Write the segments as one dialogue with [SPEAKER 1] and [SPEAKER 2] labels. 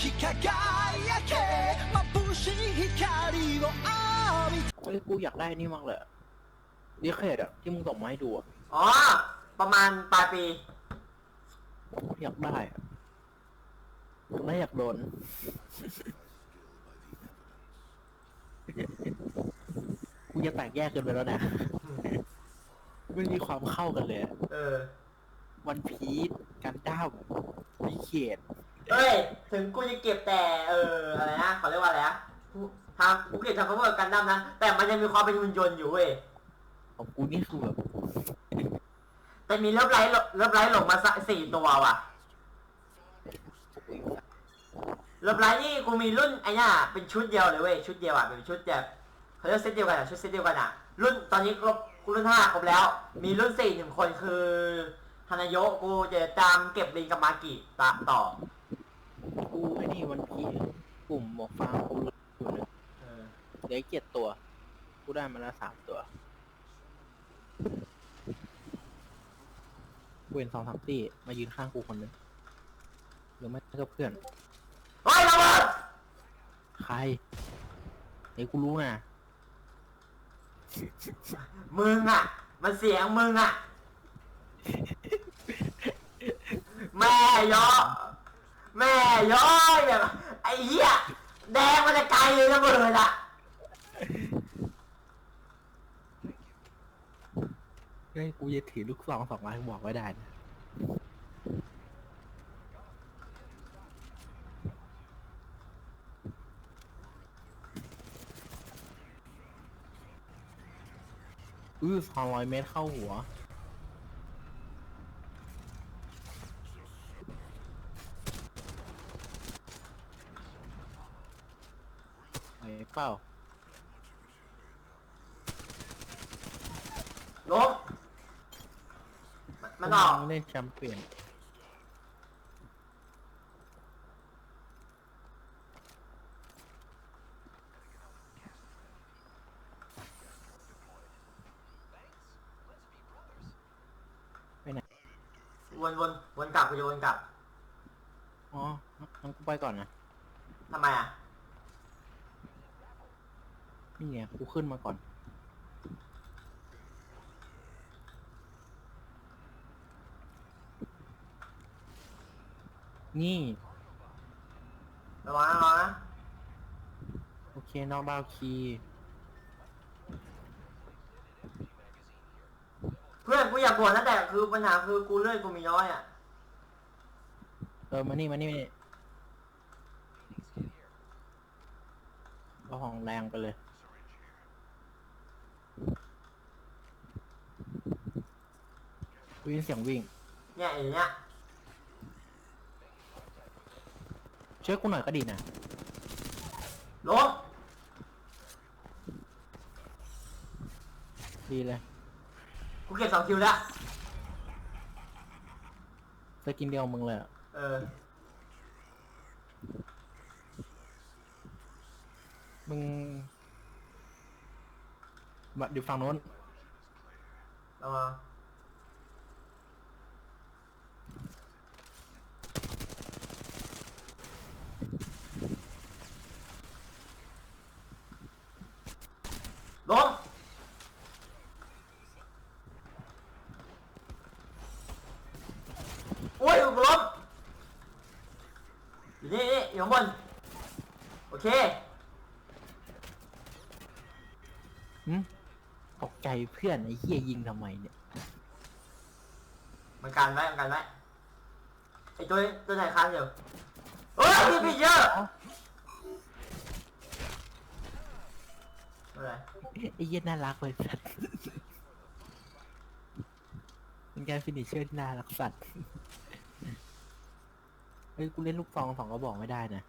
[SPEAKER 1] き輝け眩しい光を浴び
[SPEAKER 2] เฮ้ยกูอยากได้นี่มากเลยดีเคดอะที่มึงส่งมาให้ดูอะ
[SPEAKER 3] อ๋อ ประมาณปลายปี
[SPEAKER 2] อยากได้อะไม่อยากโดน กูจะแตกแยกกันไปแล้วนะไม่มีความเข้ากันเลยอะ
[SPEAKER 3] เออ
[SPEAKER 2] วันพีชกันด้ามพีเขต
[SPEAKER 3] เอ้ย ถึงกูจะเก็บแต่เอออะไรนะเขาเรียกว่าอะไรนะกูทางกูเก็บทางคอมเวอร์กันดั้มนะ แต่มันยังมีความเป็นหุ่นยนต์อยู่เว้ย
[SPEAKER 2] ของกูนี่คือแบบ
[SPEAKER 3] แต่มีเลิฟไลท์เลิฟไลท์หลงมาสักสี่ตัวว่ะเลิฟไลท์นี่กูมีรุ่นไอ้เนี่ยเป็นชุดเดียวเลยเว้ยชุดเดียวอะเป็นชุดแบบเขาเรียกเซตเดียวกันอะชุดเซตเดียวกันอะ รุ่นตอนนี้ครบกูรุ่นห้าครบแล้ว มีรุ่นสี่หนึ่งคนคือฮานาโยะกูจะตามเก็บลิงกับมากิตะต่อ
[SPEAKER 2] กูไอ้นี่วันพีชกลุ่มหมวกฟางกูอยู่เลย
[SPEAKER 3] เออ
[SPEAKER 2] เหลือเจ็ดตัว กูได้มาแล้วสามตัวกูเห็นสองสามตี้มายืนข้างกูคนหนึงหรือไม่ก็เพื่อน
[SPEAKER 3] เฮ้ยระเบิด
[SPEAKER 2] ใครไอ้กูรู้นะ
[SPEAKER 3] มึงอะ มันเสียงมึงอะ แม่ยอ แม่ย้อยแบบไอ้เหี้ยแดงมันจะไกลเลยระเบิดอะ
[SPEAKER 2] เฮ้ยกูจะถือลูกซองสองม้บอกไว้ได้นะอื้อสองร้อยเมตรเข้าหัว เป้า
[SPEAKER 3] ล้มมันมันออก
[SPEAKER 2] เล่นแชมเปี้ยน
[SPEAKER 3] วนวนวนกลับกูจะวนกลับ
[SPEAKER 2] อ๋องั้นกูไปก่อนนะ
[SPEAKER 3] ทำไมอะ
[SPEAKER 2] นี่ไงกู ขึ้นมาก่อน นี่
[SPEAKER 3] ระวังนะระวังนะ
[SPEAKER 2] โอเคนอกดาวน์คีย์
[SPEAKER 3] เพื่อนกูอยากบวชนะแต่คือปัญหาคือกูเลื่อยกูมีน้อยอะ
[SPEAKER 2] เออมานี่มานี่มานี่เอาของแรงไปเลย วิ่งเสียงวิ่ง
[SPEAKER 3] เนี่ยอย่างเงี้ย
[SPEAKER 2] ช่วยกูหน่อยก็ดีนะ
[SPEAKER 3] ล้ม
[SPEAKER 2] ดีเลย
[SPEAKER 3] กูเก็บสองคิวแล้ว
[SPEAKER 2] สกินเดียวมึงเลยอะ
[SPEAKER 3] เออ
[SPEAKER 2] มึงมาอยู่ฝั่งโน้น
[SPEAKER 3] ระวังล้มโอ้ยกูล้ม อยู่นี่นี่อยู่ข้างบน โอเค
[SPEAKER 2] หึตกใจเพื่อนไอ้เหี้ยยิงทำไมเนี่ย
[SPEAKER 3] มันกันไว้มันกันไว้ไอตัวนี้ตัวไหนค้างอยู่เฮ้ยพี่พี่เยอะอะไร
[SPEAKER 2] ไอ้เหี้ยน่ารักเลยสัตว์เป็นการฟินิชเชอร์ที่น่ารักสัตว์เฮ้ยกูเล่นลูกซองสองก็บอกไม่ได้นะ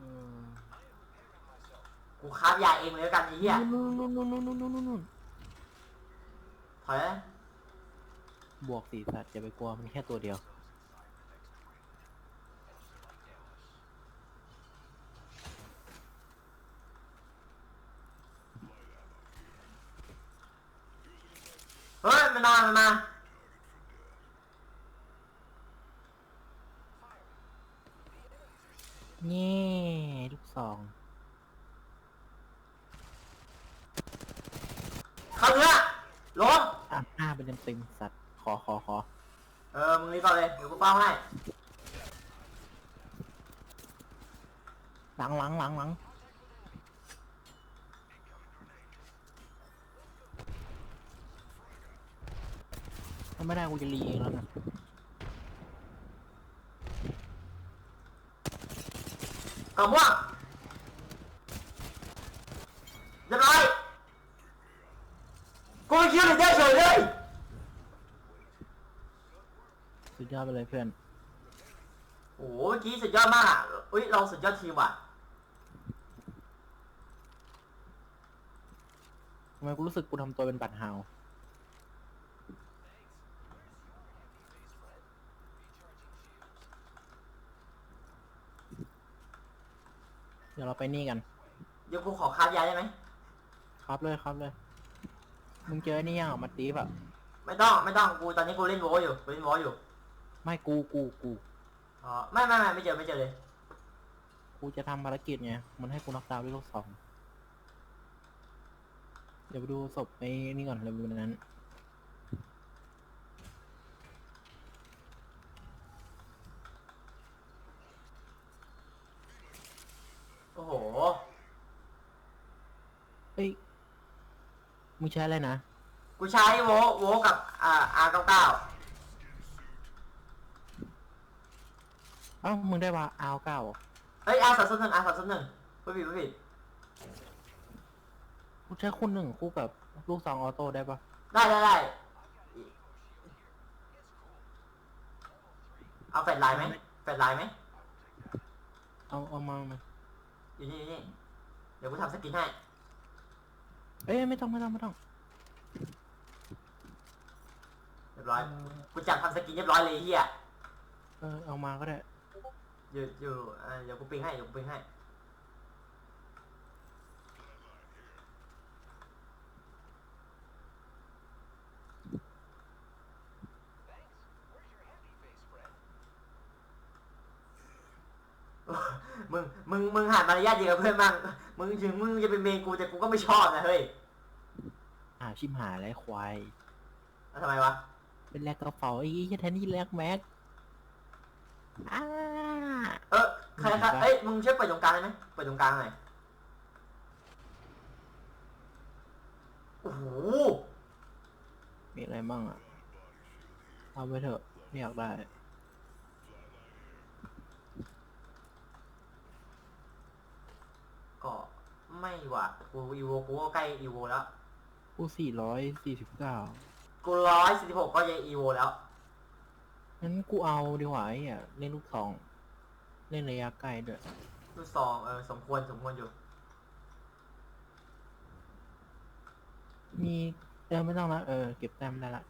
[SPEAKER 2] อืม
[SPEAKER 3] กูคราบยาเองเลยแล้วกันไอ้เหี้ย
[SPEAKER 2] นู่นนู่นนู่นนู่นนู่นนู่นนู่น
[SPEAKER 3] ถอยนะ
[SPEAKER 2] บวกสี่สัตว์อย่าไปกลัวมันแค่ตัวเดียว
[SPEAKER 3] เฮ้ยมันมามันมา
[SPEAKER 2] นี่ลูกสอง
[SPEAKER 3] เข้าเนื้อล้ม
[SPEAKER 2] อะ หน้าเป็นเต็มๆสัตว์ขอขอขอ
[SPEAKER 3] เออ มึงรีบก่อนเลย เดี๋ยวกูเฝ้าให้
[SPEAKER 2] หลังหลังหลังหลังถ้าไม่ได้กูจะรีเองแล้วนะ
[SPEAKER 3] กระม่วงเรียบร้อย กูไม่คิดเลยได้เฉยเลย
[SPEAKER 2] สุด ยอดไปเลยเพื่อน
[SPEAKER 3] โอ้โหเมื่อกี้สุดยอดมากอะอุ้ยเราสุดยอดทีมว่ะ
[SPEAKER 2] ทำไมกูรู้สึกกูทำตัวเป็นบัตรฮาว เดี๋ยวเราไปนี่กัน
[SPEAKER 3] เดี๋ยวกูขอคาบยาได้ไหม
[SPEAKER 2] ครับเลยครับเลย มึงเจอไอ้นี่ยังอะมาตีฟอะ
[SPEAKER 3] ไม่ต้องไม่ต้องกูตอนนี้กูเล่นโวอยู่กูเล่นโวอยู่
[SPEAKER 2] ไม่กูกูกู
[SPEAKER 3] อ๋อไม่ไม่ไม่ไม่เจอไม่เจอเลย
[SPEAKER 2] กูจะทำภารกิจไงมันให้กูน็อกดาวน์ด้วยลูกสองเดี๋ยวไปดูศพไอ้นี่ก่อนเร็วๆนั้น
[SPEAKER 3] โอ้โห
[SPEAKER 2] เอ้ยมึงใช้อะไรนะ
[SPEAKER 3] กูใช้โวโวกับอ่า R99
[SPEAKER 2] เอ้ามึงได้ว่าอาวเก้า
[SPEAKER 3] เฮ้ย R สามศูนย์หนึ่ง R สามศูนย์หนึ่งไม่ผิดไม่ผิด
[SPEAKER 2] กูใช้คู่หนึ่งคู่กับลูกสองออโต้ได้ปะ
[SPEAKER 3] ได้ได้ได้เอาแฟลชไลน์ไหมแฟลชไลน์ไหม
[SPEAKER 2] เอาเอามามา
[SPEAKER 3] อยู่นี่อยู่นี่เดี๋ยวกูทำสกินให้
[SPEAKER 2] เอ้ยไม่ต้องไม่ต้องไม่ต้อง
[SPEAKER 3] เรียบร้อยกูจับทำสกินเรียบร้อยเลยไอ้เฮีย
[SPEAKER 2] เออเอามาก็ได้
[SPEAKER 3] อยู่อยู่อ่าเดี๋ยวกูปิงให้เดี๋ยวกูปิงให้มึงมึงมึงหันมารยาทดีกับเพื่อนบ้างมึงถึงมึงจะเป็นเมนกูแต่กูก็ไม่ชอบนะเฮ้ย
[SPEAKER 2] อ่าชิมหายไรควาย
[SPEAKER 3] แล้วทำไมวะ
[SPEAKER 2] เป็นแลกกระเป๋าไอ้ยี่แทนที่แลกแม็ก อ้า
[SPEAKER 3] เออใครครับเอ้ยมึงช่วยเปิดตรงกลางได้ไหมเปิดตรงกลางหน่อยโอ้โห
[SPEAKER 2] มีอะไรบ้างอะ เอาไปเถอะไม่อยากได้
[SPEAKER 3] ก็ไม่ว่ะกูอีโวกูก็ใกล้อีโวแล้ว
[SPEAKER 2] กูสี่ร้อยสี่สิบเก้า
[SPEAKER 3] กูร้อยสี่สิบหกก็ยังอีโวแล้ว
[SPEAKER 2] งั้นกูเอาดีกว่าไอ้เนี่ยเล่นลูกสอง เล่นระยะไกลด้วย
[SPEAKER 3] ลูกซองเออสมควรสมควรอยู่
[SPEAKER 2] มีเออไม่ต้องละเออเก็บแต้มได้ละ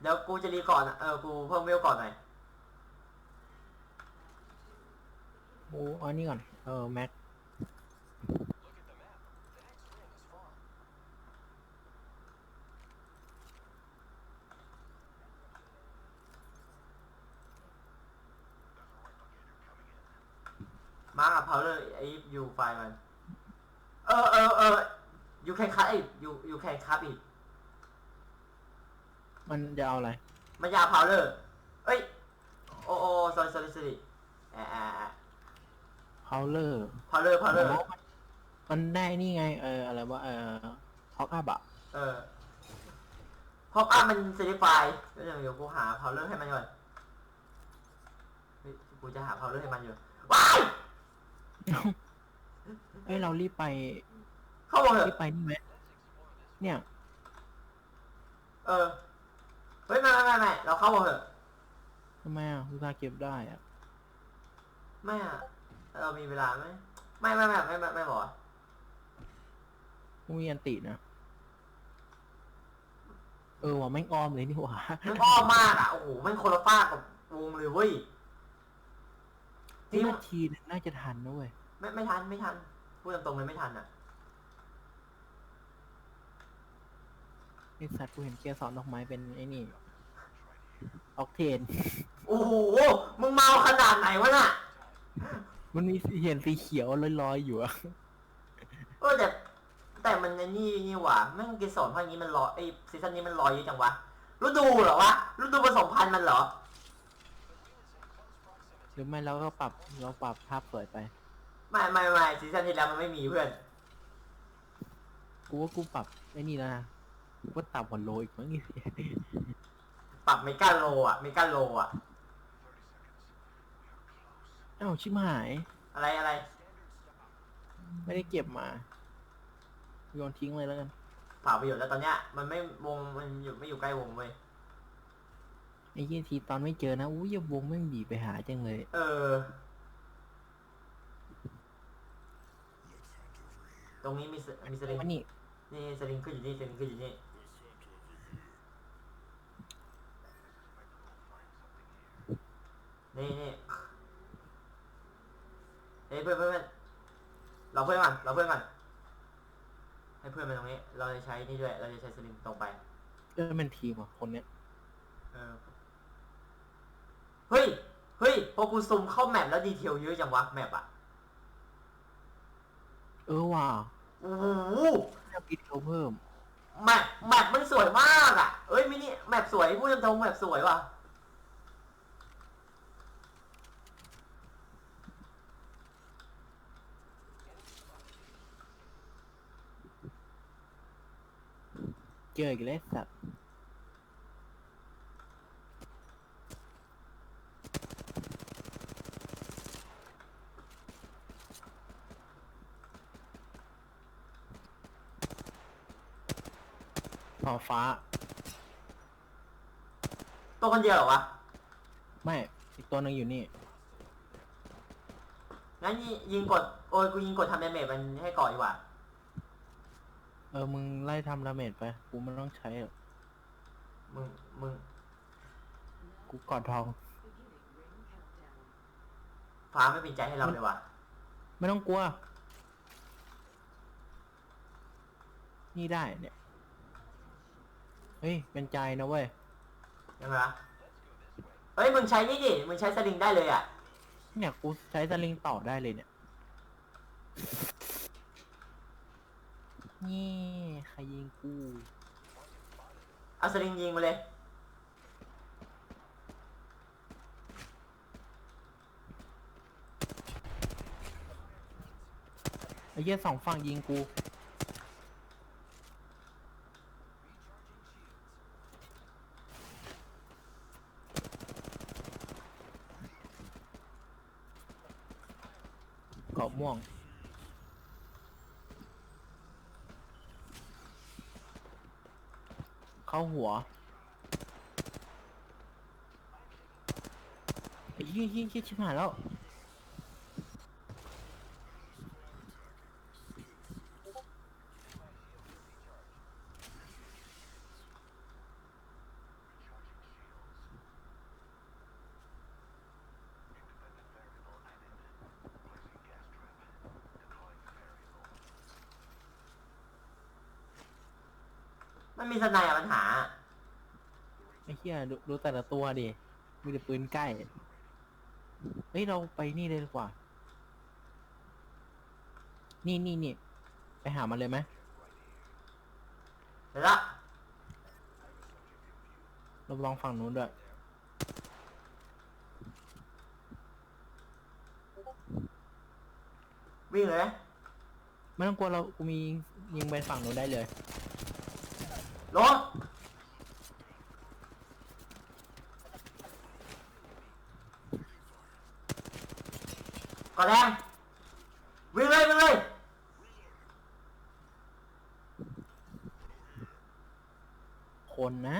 [SPEAKER 3] เดี๋ยวกูจะรีก่อนอะเออกูเพิ่มเวลก่อนหน่อย
[SPEAKER 2] โอ้เอาอันนี้ก่อนเออแม็ก
[SPEAKER 3] มากับ power ไอ้ยูไฟล์มัน เออเออเออ you can cut it you you can cut it
[SPEAKER 2] มันจะเอาอะไร
[SPEAKER 3] มันยา power เอ้ย โอ้โอ้ sorry sorry sorry แอะแอะแอะ
[SPEAKER 2] พาวเลอร์
[SPEAKER 3] power power
[SPEAKER 2] มันได้นี่ไง เออ อะไรวะ เออฮอกอัพอะ
[SPEAKER 3] เออพออัพมันเซติฟายเดี๋ยวเดี๋ยวกูหา power ให้มันก่อนเฮ้ยกูจะหา power ให้มันอยู่ว้าย
[SPEAKER 2] เอ้ยเรารีบไป
[SPEAKER 3] เข้ามาเถ
[SPEAKER 2] รีบ
[SPEAKER 3] อะ
[SPEAKER 2] ไปนี่ไหมเนี่ย
[SPEAKER 3] เออเฮ้ยไม่ไม่ไม่ไม่เราเข้ามาเถอะ
[SPEAKER 2] ทำไมอะอุตส่าห์เก็บได้อะ
[SPEAKER 3] ไม่อะเรามีเวลาไหมไม่ไม่ไม่ไม่ไม่ไม่บอกอะ
[SPEAKER 2] กูมีอันตินะ เออว่ะแม่งออมเลยนี่หว่า
[SPEAKER 3] มันอ้อมมากอะโอ้โหมันคนละฟากกับวงเลยเว้ย
[SPEAKER 2] นี่นาทีนึงน่าจะทันนะเว้ย
[SPEAKER 3] ไม่ไม่ทันไม่ทันพูดตรงๆเลยไม่ทันอะ
[SPEAKER 2] ไอสัตว์กูเห็นเกียร์สอนดอกไม้เป็นไอ้นี่ออกเทน
[SPEAKER 3] โอ้โห มึงเมาขนาดไหนวะน่ะ
[SPEAKER 2] ฮมันมีเห็นสีเขียวลอยๆอยู่อะ
[SPEAKER 3] เออแต่แต่มันในนี่นี่หว่าแม่งเกสรพันธุ์นี้มันลอยไอซีซั่นนี้มันลอยเยอะจังวะฤดูเหรอวะฤดูผสมพันธุ์มันเหรอ
[SPEAKER 2] หรือไม่เราก็ปรับเราปรับภาพสวยไป
[SPEAKER 3] ไม่ไม่ไม่ซีซั่นที่แล้วมันไม่มีเพื่อน
[SPEAKER 2] กูว่ากูปรับไอ้นี่แล้วนะกูว่าต่ำกว่าโลอีกมั้งนี่
[SPEAKER 3] ปรับเมกาโลอะเมกาโลอะ
[SPEAKER 2] อ้าวชิบหาย
[SPEAKER 3] อะไรอะไร
[SPEAKER 2] ไม่ได้เก็บมาโยนทิ้งเลยแล้วกัน
[SPEAKER 3] เผาประโยชน์แล้วตอนเนี้ยมันไม่วงมันอยู่ไม่อยู่ใกล้วงเว้ย
[SPEAKER 2] ไอ้ยี่ทีตอนไม่เจอนะอุ้ยยวงไม่งบีบไปหาจังเลย
[SPEAKER 3] เออ ตรงนี้มีสมีสลิง
[SPEAKER 2] มันนี่
[SPEAKER 3] นี่สลิงขึ้นอยู่นี่สลิงขึ้นอยู่นี่นี่นี่เฮ้ยเพื่อนเพื่อนเพื่อนเราเพื่อนก่อนเราเพื่อนก่อนให้เพื่อนมาตรงนี้ เราจะใช้นี่ด้วย เราจะใช้สลิงตรงไป
[SPEAKER 2] เออเป็นทีมอะคนเนี้ย
[SPEAKER 3] เออเฮ้ย เฮ้ย พอกูซูมเข้าแมปแล้วดีเทลเยอะจังวะแมปอะ
[SPEAKER 2] เออว่ะ
[SPEAKER 3] โอ้โห
[SPEAKER 2] จะปิดเขาเพิ่ม
[SPEAKER 3] แมปแมปมันสวยมากอะเอ้ยมินิแมปสวยพูดตรงๆแมปสวยว่ะ
[SPEAKER 2] เจออีกแล้วสัตว์ พอฟ้า
[SPEAKER 3] ตัวคนเดียวเหรอวะ
[SPEAKER 2] ไม่ อีกตัวหนึงอยู่นี่
[SPEAKER 3] งั้นยิงกด โอ้ยกูยิงกดทำดาเมจมันให้ก่อนดีกว่า
[SPEAKER 2] เออ มึงไล่ทำดาเมจไป กูไม่ต้องใช้หรอก
[SPEAKER 3] มึง มึง
[SPEAKER 2] กูกอดทอง
[SPEAKER 3] ฟ้าไม่เป็นใจให้เราเลยว่ะ
[SPEAKER 2] ไม่ต้องกลัว นี่ได้เนี่ย เฮ้ย เป็นใจนะเว้ย
[SPEAKER 3] ยังไงวะเฮ้ย มึงใช้นี่ดิ มึงใช้สลิงได้เลยอะ
[SPEAKER 2] เนี่ยกูใช้สลิงต่อได้เลยเนี่ย นี่ใครยิงกู
[SPEAKER 3] เอาสลิงยิงมาเลย
[SPEAKER 2] ไอ้เหี้ยสองฝั่งยิงกู เกาะม่วง เข้าหัวไอ้เหี้ยเหี้ยเหี้ยชิบหายแล้ว
[SPEAKER 3] มันมีสไนด์อะปัญหา
[SPEAKER 2] ไอ้เหี้ยดูดูแต่ละตัวดิ มีแต่ปืนใกล้ เฮ้ย เราไปนี่เลยดีกว่า นี่นี่นี่ ไปหามันเลยไหม
[SPEAKER 3] เดี๋ยวละ
[SPEAKER 2] เราลองฝั่งนู้นด้วย
[SPEAKER 3] วิ่งเลยไหม
[SPEAKER 2] ไม่ต้องกลัวเรา กูมียิงไปฝั่งนู้นได้เลย
[SPEAKER 3] ลงก่อนแรงวิ่งเลยวิ่งเลย
[SPEAKER 2] คนนะ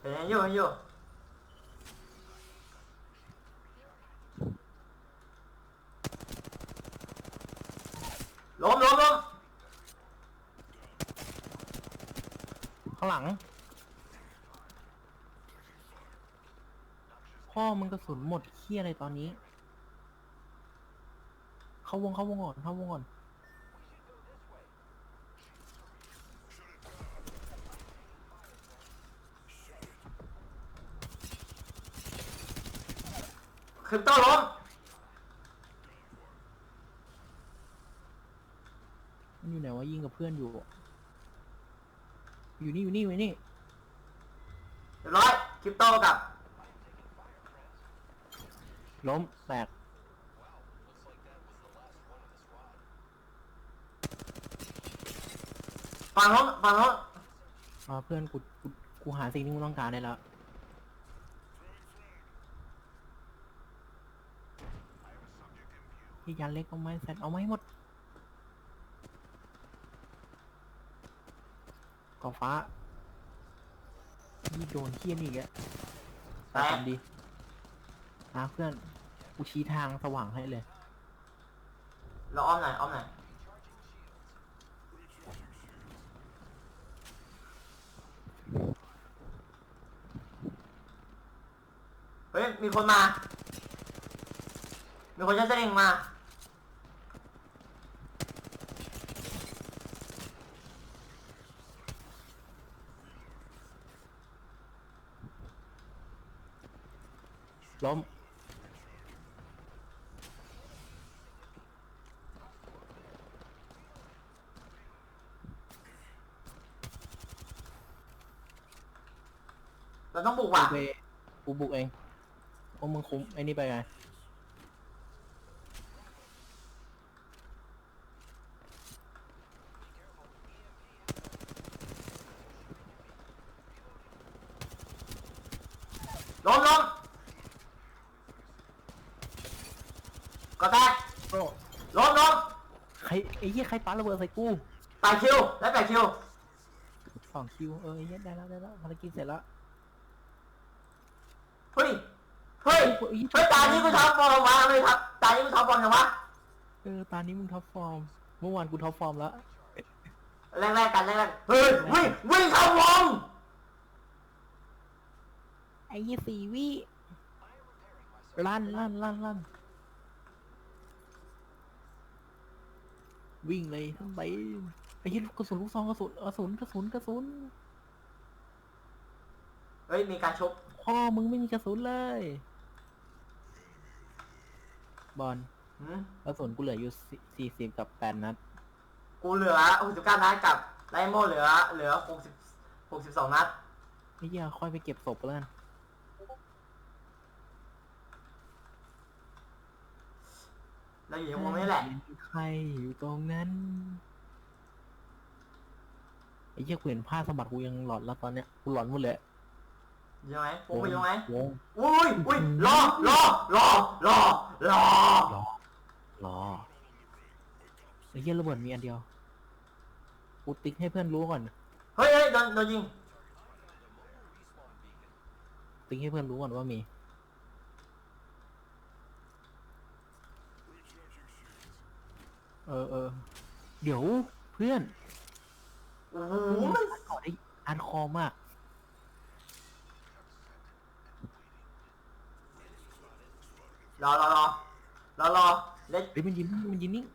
[SPEAKER 3] เห็นอยู่เห็นอยู่ล้มล้มล้ม
[SPEAKER 2] ข้างหลัง พ่อมึงกระสุนหมดเคี้ยอะไรตอนนี้ เข้าวงเข้าวงก่อนเข้าวงก่อน
[SPEAKER 3] คริปโตล้ม
[SPEAKER 2] มันอยู่ไหนวะยิงกับเพื่อนอยู่ อยู่นี่อยู่นี่อยู่นี่
[SPEAKER 3] เรียบร้อยคริปโตกับ
[SPEAKER 2] ล้มแตก
[SPEAKER 3] ฝั่งโน้นฝั่งโน้น
[SPEAKER 2] อ่าเพื่อนกูกูกูหาสิ่งที่มึงต้องการได้แล้วพี่ยันเล็กเอาไหมแซดเอาไหมหมด กอฟ้านี่โดนเทียนอีกอะ
[SPEAKER 3] แต
[SPEAKER 2] ตา
[SPEAKER 3] ก
[SPEAKER 2] ทำดีนะเพื่อนกูชี้ทางสว่างให้เลย
[SPEAKER 3] เราอ้อมหน่อยอ้อมหน่อยเฮ้ย มีคนมา มีคนใช้เสลิงมา
[SPEAKER 2] ล้ม
[SPEAKER 3] เราต้องบุกว่ะ
[SPEAKER 2] กูไปกูบุกเองพวกมึงคุ้มไอ้นี่ไปไง
[SPEAKER 3] ล้มล้มก็แตก
[SPEAKER 2] โอ้
[SPEAKER 3] ล้มล้ม
[SPEAKER 2] ใครไอ้เหี้ยใครปาระเบิดใส่กู
[SPEAKER 3] แปดคิวและแปดคิว
[SPEAKER 2] สองคิวเออไอ้เหี้ยได้แล้วได้แล้วภารกิจเสร็จแล้ว
[SPEAKER 3] เฮ้ยเฮ้ย
[SPEAKER 2] เฮ้ย
[SPEAKER 3] เฮ้ยตานี้กูท็อปฟอร์มวะเลยครับตานี้กูท็อปฟอร์มยังวะ
[SPEAKER 2] เออตอนนี้มึงท็อปฟอร์มเมื่อวานกูท็อปฟอร์มแล้ว
[SPEAKER 3] แรกๆกันแรกๆเฮ้ยวิ่งวิ่งเข้าวง
[SPEAKER 2] ไอ้ยี่สี่วิลั่นลั่นลั่นลั่น วิ่งเลยทั้งไปไอ้ยี่กระสุนลูกซองกระสุนกระสุนกระสุนกระสุน
[SPEAKER 3] เฮ้ยมีการชก
[SPEAKER 2] พ่อมึงไม่มีกระสุนเลย บอล
[SPEAKER 3] หืม
[SPEAKER 2] กระสุนกูเหลืออยู่สี่สิบกับแปดนัด
[SPEAKER 3] กูเหลือ69นัดกับไลโมเหลือ เหลือ60 62นัด
[SPEAKER 2] ไอ้เหี้ยค่อยไปเก็บศพแล้วกัน
[SPEAKER 3] เราอยู่ในวงนี้แหละ
[SPEAKER 2] ใครอยู่ตรงนั้นไอ้เหี้ยกูเห็นผ้าสะบัดกูยังหลอนแล้วตอนเนี้ยกูหลอนหมดเลย
[SPEAKER 3] อยู่ไหมวงไปอยู่ไหม
[SPEAKER 2] วง
[SPEAKER 3] อุ้ยอุ้ยรอรอรอรอรอ
[SPEAKER 2] รอรอไอ้เหี้ยระเบิดมีอันเดียวกูติ๊กให้เพื่อนรู้ก่อน
[SPEAKER 3] เฮ้ยเฮ้ยโดนโดนยิง
[SPEAKER 2] ติ๊กให้เพื่อนรู้ก่อนว่ามี เออเออเดี๋ยวเพื่อน
[SPEAKER 3] โอ้โหมัน
[SPEAKER 2] ก่อนไอ้อันคอมาก
[SPEAKER 3] รอรอรอรอรอเล็ด
[SPEAKER 2] เฮ้ยมันยิงมันยิงนิ่ง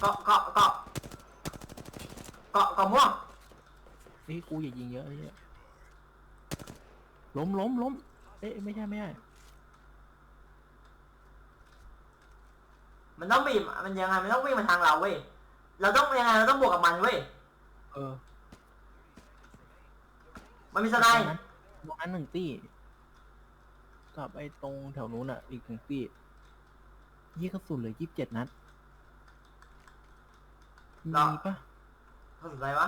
[SPEAKER 3] เกาะเกาะเกาะเกาะเกาะม่วง
[SPEAKER 2] เฮ้ยกูอย่ายิงเยอะไอ้เหี้ยล้มล้มล้มเอ๊ะไม่ใช่ไม่ใช่
[SPEAKER 3] มันต้องบีบมันยังไงมันต้องวิ่งมาทางเราเว้ยเราต้องยังไงเราต้องบวกกับมันเว้ย
[SPEAKER 2] เออ
[SPEAKER 3] มันมีสไน
[SPEAKER 2] ตร
[SPEAKER 3] ด์
[SPEAKER 2] งนั้นตรงนั้นหนึ่งตี้กับไอ้ตรงแถวนู้นอะ อีกหนึ่งตี้ยี่กระสุนเหลือยี่สิบเจ็ดนัดมีปะ
[SPEAKER 3] เขาสนใจวะ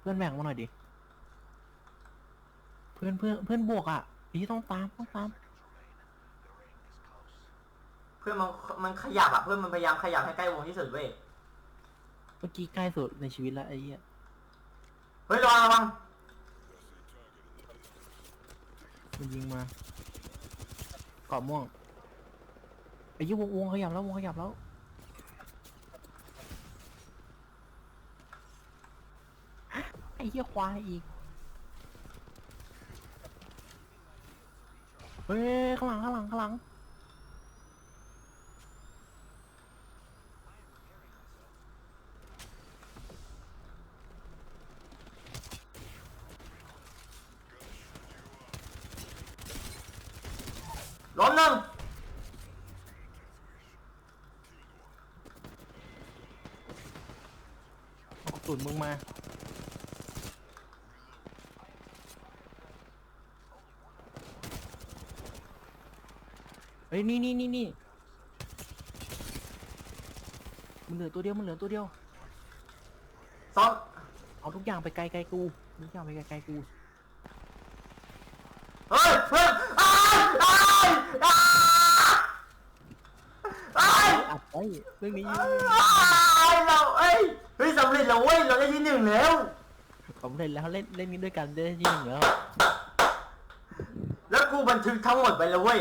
[SPEAKER 2] เพื่อนแบ่งมาหน่อยดิเพื่อนเพื่อนเพื่อนบวกอะนี่ต้องตามต้องตาม
[SPEAKER 3] เพื่อนมันมันขยับอะเพื่อนมันพยายามขยับให้ใกล้วงที่สุดเว้ย
[SPEAKER 2] เมื่อกี้ใกล้สุดในชีวิตแล้วไอ้เหี้ย
[SPEAKER 3] เฮ้ยระวังระวัง
[SPEAKER 2] มันยิงมาเกาะม่วงไอ้ยี่วงวงขยับแล้ววงขยับแล้วไอ้เหี้ยควายอีกเฮ้ยข้างหลังข้างหลังข้างหลัง
[SPEAKER 3] ล้มหนึ่ง
[SPEAKER 2] เอากระสุนมึงมา เฮ้ย นี่นี่นี่นี่มันเหลือตัวเดียว มันเหลือตัวเดียว
[SPEAKER 3] สอง
[SPEAKER 2] เอาทุกอย่างไปไกลไกลกูทุกอย่างไปไกลไกลกู
[SPEAKER 3] เฮ้ยเฮ้ยอ้ายอ้ายอ้ายอ้าย
[SPEAKER 2] อัดไว้เรื่องนี้
[SPEAKER 3] อ้ายเราเอ้ยเฮ้ยสำเร็จแล้วเว้ยเราได้ที่หนึ่งแล้ว
[SPEAKER 2] ผมเล่นแล้วเล่นเล่นนี้ด้วยกันได้ที่หนึ่งแล้ว
[SPEAKER 3] แล้วกูบันทึกทั้งหมดไปแล้วเว้ย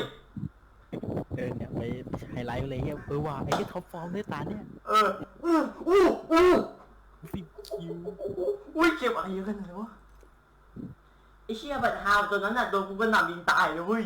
[SPEAKER 2] เออเนี่ยไปไฮไลท์ไปเลยเฮียเออว่ะไอ้ที่ท็อปฟอร์มด้วยตาเนี่ย
[SPEAKER 3] เอออู้อู้อู้
[SPEAKER 2] สิบคิว
[SPEAKER 3] อุ้ยเก็บอะไรเยอะขนาดนั้นวะไอ้เชี่ยบัตรฮาวตัวนั้นน่ะโดนกูกระหน่ำยิงตายเลยเว้ย